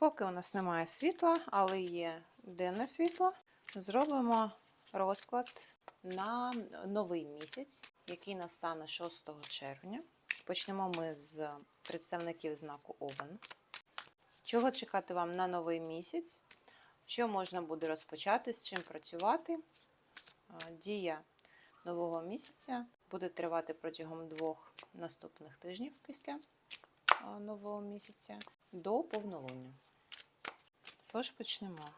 Поки у нас немає світла, але є денне світло, зробимо розклад на новий місяць, який настане 6 червня. Почнемо ми з представників знаку Овен. Чого чекати вам на новий місяць? Що можна буде розпочати, з чим працювати? Дія нового місяця буде тривати протягом двох наступних тижнів після нового місяця до повнолуння. Тож почнемо.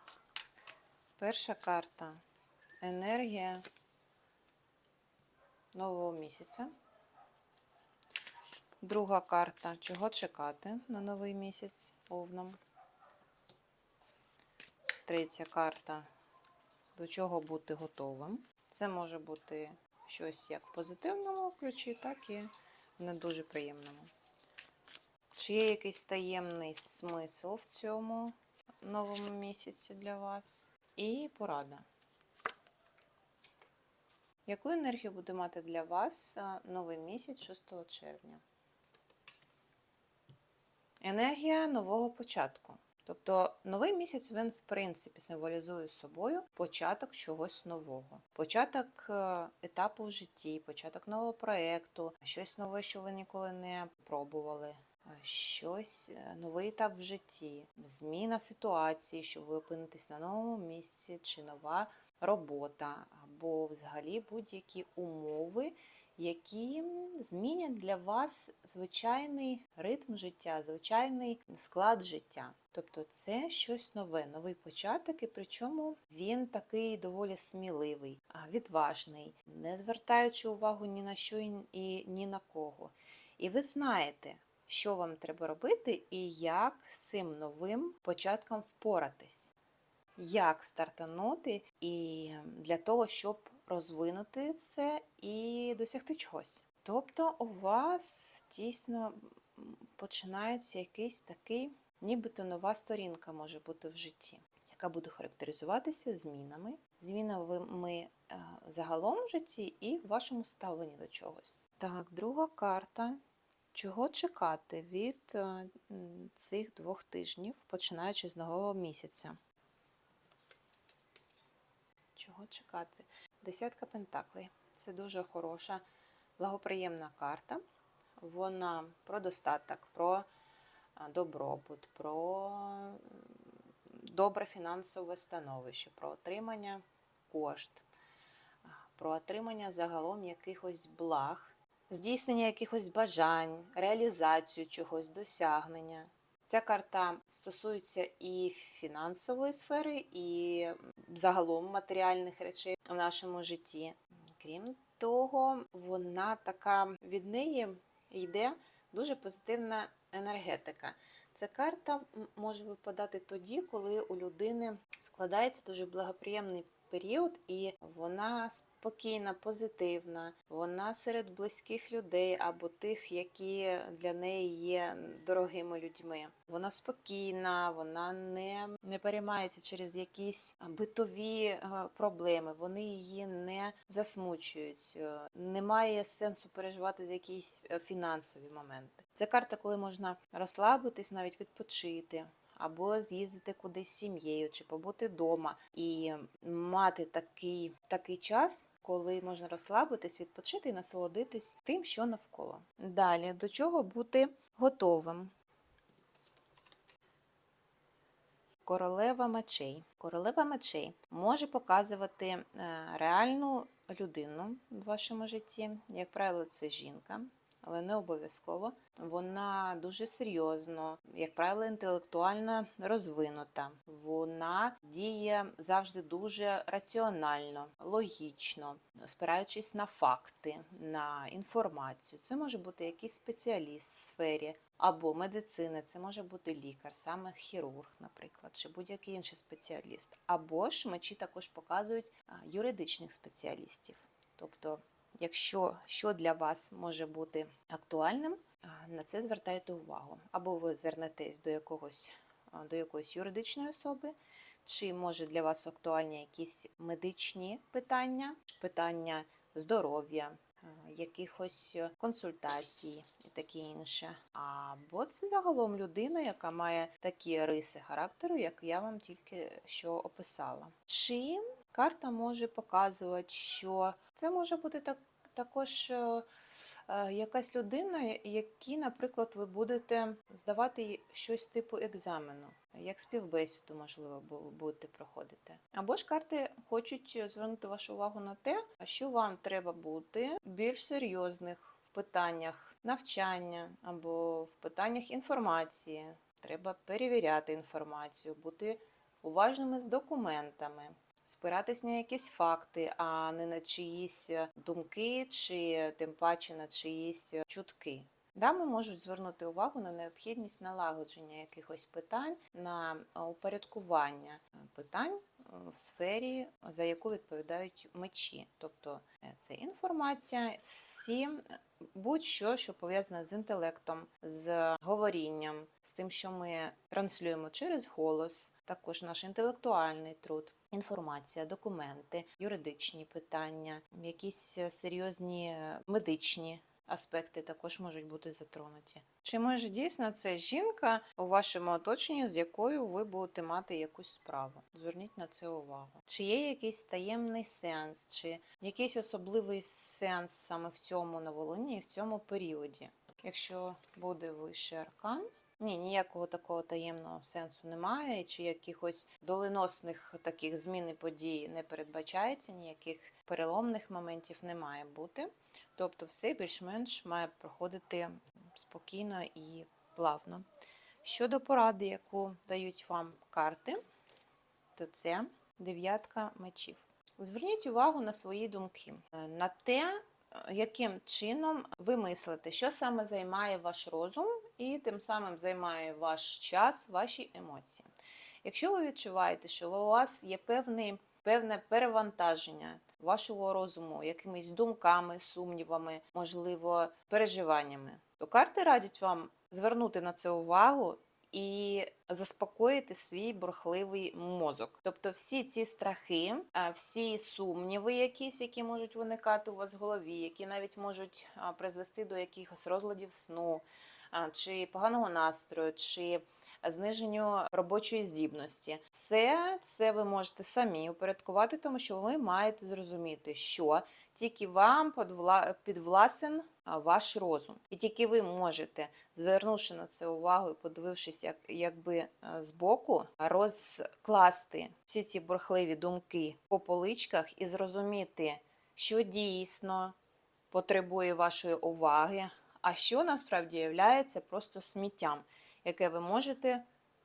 Перша карта енергія нового місяця. Друга карта чого чекати на новий місяць овном. Третя карта до чого бути готовим. Це може бути щось як в позитивному ключі, так і в не дуже приємному. Чи є якийсь таємний смисл в цьому новому місяці для вас? І порада. Яку енергію буде мати для вас новий місяць 6 червня? Енергія нового початку. Тобто новий місяць він, в принципі, символізує собою початок чогось нового, початок е, етапу в житті, початок нового проєкту, щось нове, що ви ніколи не пробували, е, щось, е, новий етап в житті, зміна ситуації, що ви опинитесь на новому місці, чи нова робота, або взагалі будь-які умови, які змінять для вас звичайний ритм життя, звичайний склад життя. Тобто це щось нове, новий початок, і причому він такий доволі сміливий, відважний, не звертаючи увагу ні на що і ні на кого. І ви знаєте, що вам треба робити і як з цим новим початком впоратись. Як стартанути і для того, щоб розвинути це і досягти чогось. Тобто у вас дійсно починається якийсь такий, нібито нова сторінка може бути в житті, яка буде характеризуватися змінами, змінами е, загалом в житті і в вашому ставленні до чогось. Так, друга карта. Чого чекати від е, цих двох тижнів, починаючи з нового місяця? Чого чекати? Десятка пентаклей. Це дуже хороша, благоприємна карта. Вона про достаток, про добробут, про добре фінансове становище, про отримання кошт, про отримання загалом якихось благ, здійснення якихось бажань, реалізацію чогось, досягнення. Ця карта стосується і фінансової сфери, і загалом матеріальних речей в нашому житті. Крім того, вона така від неї йде дуже позитивна енергетика. Ця карта може випадати тоді, коли у людини складається дуже благоприємний період, і вона спокійна, позитивна, вона серед близьких людей або тих, які для неї є дорогими людьми. Вона спокійна, вона не, не переймається через якісь битові проблеми, вони її не засмучують. Немає сенсу переживати за якісь фінансові моменти. Це карта, коли можна розслабитись, навіть відпочити або з'їздити кудись з сім'єю, чи побути вдома і мати такий, такий час. Коли можна розслабитись, відпочити і насолодитись тим, що навколо. Далі, до чого бути готовим. Королева мечей. Королева мечей може показувати е, реальну людину в вашому житті. Як правило, це жінка але не обов'язково. Вона дуже серйозно, як правило, інтелектуально розвинута. Вона діє завжди дуже раціонально, логічно, спираючись на факти, на інформацію. Це може бути якийсь спеціаліст в сфері. Або медицини, це може бути лікар, саме хірург, наприклад, чи будь-який інший спеціаліст. Або ж мечі також показують юридичних спеціалістів. Тобто Якщо що для вас може бути актуальним, на це звертайте увагу. Або ви звернетесь до якогось, до якоїсь юридичної особи, чи може для вас актуальні якісь медичні питання, питання здоров'я, якихось консультацій і таке інше. Або це загалом людина, яка має такі риси характеру, як я вам тільки що описала. Чи карта може показувати, що це може бути так, також е, е, якась людина, якій, наприклад, ви будете здавати щось типу екзамену, як співбесіду, можливо, бу- будете проходити. Або ж карти хочуть звернути вашу увагу на те, що вам треба бути більш серйозних в питаннях навчання або в питаннях інформації. Треба перевіряти інформацію, бути уважними з документами. Спиратись на якісь факти, а не на чиїсь думки, чи тим паче на чиїсь чутки. Дами можуть звернути увагу на необхідність налагодження якихось питань, на е, упорядкування е, питань е, в сфері, за яку відповідають мечі. Тобто е, це інформація, всі будь-що, що пов'язане з інтелектом, з говорінням, з тим, що ми транслюємо через голос, також наш інтелектуальний труд. Інформація, документи, юридичні питання, якісь е, серйозні е, медичні аспекти також можуть бути затронуті. Чи може дійсно це жінка у вашому оточенні, з якою ви будете мати якусь справу? Зверніть на це увагу. Чи є якийсь таємний сенс, чи якийсь особливий сенс саме в цьому новолунні і в цьому періоді? Якщо буде вищий аркан, ні, ніякого такого таємного сенсу немає, чи якихось доленосних таких змін і подій не передбачається, ніяких переломних моментів не має бути. Тобто все більш-менш має проходити спокійно і плавно. Щодо поради, яку дають вам карти, то це дев'ятка мечів. Зверніть увагу на свої думки, е, на те, яким чином ви мислите, що саме займає ваш розум, і тим самим займає ваш час, ваші емоції. Якщо ви відчуваєте, що у вас є певний, певне перевантаження вашого розуму, якимись думками, сумнівами, можливо, переживаннями, то карти радять вам звернути на це увагу і заспокоїти свій бурхливий мозок. Тобто всі ці страхи, всі сумніви, якісь, які можуть виникати у вас в голові, які навіть можуть призвести до якихось розладів сну, чи поганого настрою, чи зниженню робочої здібності. Все це ви можете самі упорядкувати, тому що ви маєте зрозуміти, що тільки вам підвласен ваш розум. І тільки ви можете, звернувши на це увагу і подивившись, як, якби збоку, розкласти всі ці бурхливі думки по поличках і зрозуміти, що дійсно потребує вашої уваги, а що насправді є просто сміттям, яке ви можете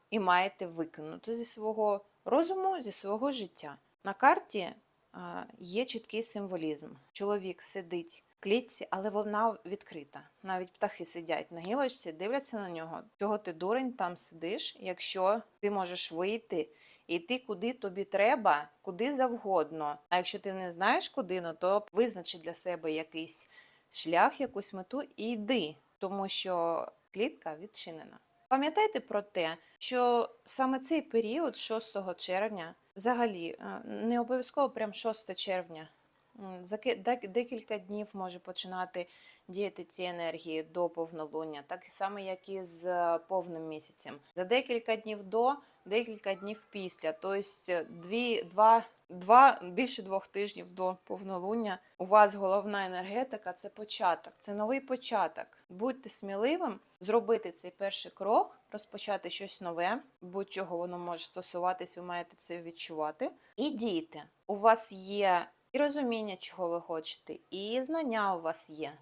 і маєте викинути зі свого розуму, зі свого життя. На карті є чіткий символізм. Чоловік сидить в клітці, але вона відкрита. Навіть птахи сидять на гілочці, дивляться на нього. Чого ти дурень там сидиш, якщо ти можеш вийти і йти куди тобі треба, куди завгодно. А якщо ти не знаєш куди, ну, то визначи для себе якийсь шлях, якусь мету і йди, тому що клітка відчинена. Пам'ятайте про те, що саме цей період, 6 червня, взагалі е, не обов'язково прям 6 червня. За декілька днів може починати діяти ці енергії до повнолуння, так і саме як і з повним місяцем. За декілька днів до, декілька днів після. Тобто дві, два, більше двох тижнів до повнолуння у вас головна енергетика це початок, це новий початок. Будьте сміливим зробити цей перший крок, розпочати щось нове, будь-чого воно може стосуватись, ви маєте це відчувати. І дійте. У вас є і розуміння, чого ви хочете, і знання у вас є.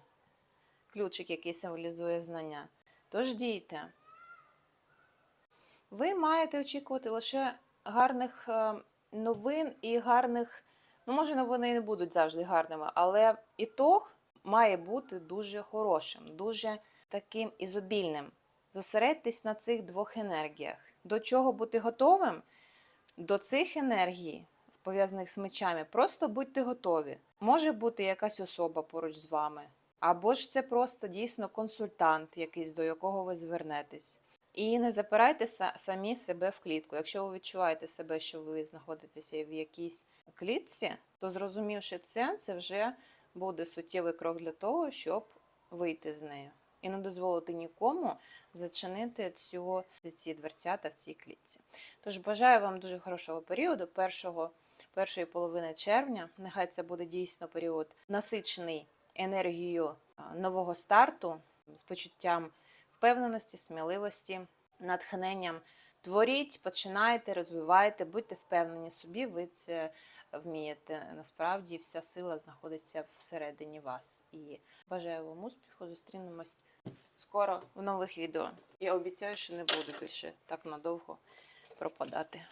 Ключик, який символізує знання. Тож дійте. Ви маєте очікувати лише гарних е, новин і гарних. Ну, може, новини не будуть завжди гарними, але ітог має бути дуже хорошим, дуже таким ізобільним. Зосередьтесь на цих двох енергіях. До чого бути готовим? До цих енергій, пов'язаних з мечами, просто будьте готові. Може бути якась особа поруч з вами, або ж це просто дійсно консультант, якийсь, до якого ви звернетесь. І не запирайте са- самі себе в клітку. Якщо ви відчуваєте себе, що ви знаходитеся в якійсь клітці, то зрозумівши це, це вже буде суттєвий крок для того, щоб вийти з нею. І не дозволити нікому зачинити цю, ці дверцята в цій клітці. Тож бажаю вам дуже хорошого періоду, першого, першої половини червня. Нехай це буде дійсно період насичений енергією нового старту, з почуттям впевненості, сміливості, натхненням. Творіть, починайте, розвивайте, будьте впевнені собі, ви це вмієте. Насправді вся сила знаходиться всередині вас. І бажаю вам успіху. Зустрінемось скоро в нових відео. Я обіцяю, що не буду більше так надовго пропадати.